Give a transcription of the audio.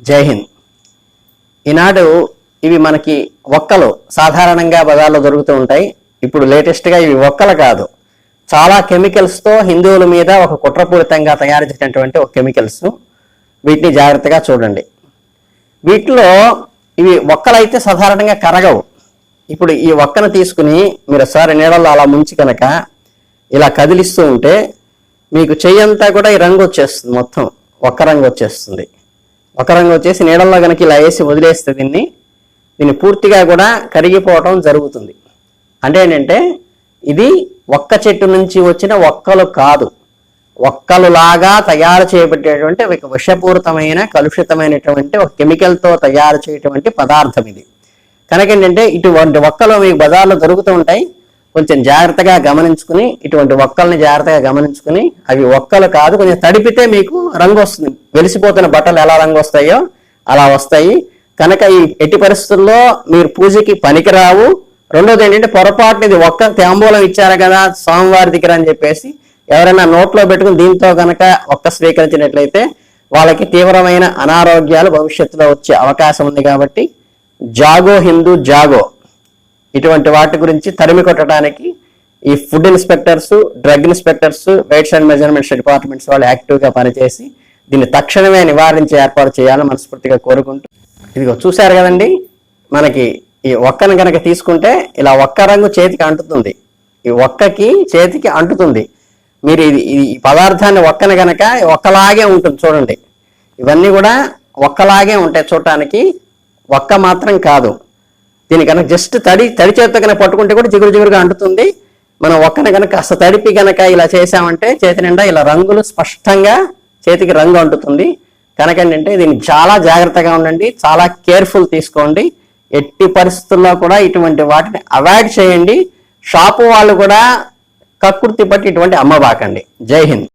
జై హింద్. ఈనాడు ఇవి మనకి ఒక్కలు సాధారణంగా బజార్లో దొరుకుతూ ఉంటాయి. ఇప్పుడు లేటెస్ట్గా ఇవి ఒక్కలు కాదు. చాలా కెమికల్స్తో హిందువుల మీద ఒక కుట్రపూరితంగా తయారు చేసినటువంటి ఒక కెమికల్స్. వీటిని జాగ్రత్తగా చూడండి. వీటిలో ఇవి ఒక్కలైతే సాధారణంగా కరగవు. ఇప్పుడు ఈ ఒక్కను తీసుకుని మీరు ఒకసారి నీళ్ళల్లో అలా ముంచి కనుక ఇలా కదిలిస్తూ ఉంటే మీకు చెయ్యంతా కూడా ఈ రంగు వచ్చేస్తుంది మొత్తం. ఒక్క రంగు వచ్చేస్తుంది. ఒక రంగు వచ్చేసి నీడల్లో కనుక ఇలా వేసి వదిలేస్తే దీన్ని దీన్ని పూర్తిగా కూడా కరిగిపోవటం జరుగుతుంది. అంటే ఏంటంటే ఇది ఒక్క చెట్టు నుంచి వచ్చిన ఒక్కలు కాదు. ఒక్కలులాగా తయారు చేయబడేటువంటి ఒక విషపూరితమైన కలుషితమైనటువంటి ఒక కెమికల్తో తయారు చేయటువంటి పదార్థం ఇది. కనుక ఏంటంటే ఇటువంటి ఒక్కలు మీకు బజార్లో దొరుకుతూ ఉంటాయి. కొంచెం జాగ్రత్తగా గమనించుకుని ఇటువంటి ఒక్కల్ని జాగ్రత్తగా గమనించుకుని అవి ఒక్కలు కాదు కొంచెం తడిపితే మీకు రంగు వస్తుంది. వెలిసిపోతున్న బట్టలు ఎలా రంగు వస్తాయో అలా వస్తాయి. కనుక ఈ ఎట్టి పరిస్థితుల్లో మీరు పూజకి పనికిరావు. రెండోది ఏంటంటే పొరపాటున ఇది ఒక్క తాంబూలం ఇచ్చారు కదా స్వామివారి దగ్గర అని చెప్పేసి ఎవరైనా నోట్లో పెట్టుకుని దీంతో కనుక ఒక్క స్వీకరించినట్లయితే వాళ్ళకి తీవ్రమైన అనారోగ్యాలు భవిష్యత్తులో వచ్చే అవకాశం ఉంది కాబట్టి జాగో హిందూ జాగో. ఇటువంటి వాటి గురించి తరిమి కొట్టడానికి ఈ food inspectors drug inspectors weights and measurements departments వాళ్ళు యాక్టివ్గా పనిచేసి దీన్ని తక్షణమే నివారించే ఏర్పాటు చేయాలని మనస్ఫూర్తిగా కోరుకుంటూ ఇదిగో చూశారు కదండి మనకి ఈ ఒక్కను కనుక తీసుకుంటే ఇలా ఒక్క రంగు చేతికి అంటుతుంది. ఈ ఒక్కకి చేతికి అంటుతుంది. మీరు ఇది ఇది ఈ పదార్థాన్ని ఒక్కన కనుక ఒక్కలాగే ఉంటుంది చూడండి. ఇవన్నీ కూడా ఒక్కలాగే ఉంటాయి చూడటానికి. ఒక్క మాత్రం కాదు. దీని కనుక జస్ట్ తడి తడి చేతితో కనుక పట్టుకుంటే కూడా జిగురు జిగురుగా అంటుతుంది. మనం ఒక్కన కనుక కాస్త తడిపి కనుక ఇలా చేసామంటే చేతి నిండా ఇలా రంగులు స్పష్టంగా చేతికి రంగు అంటుతుంది. కనుక ఏంటంటే దీన్ని చాలా జాగ్రత్తగా ఉండండి చాలా కేర్ఫుల్ తీసుకోండి. ఎట్టి పరిస్థితుల్లో కూడా ఇటువంటి వాటిని అవాయిడ్ చేయండి. షాపు వాళ్ళు కూడా కక్కుర్తి పట్టి ఇటువంటి అమ్మబాకండి జై హింద్.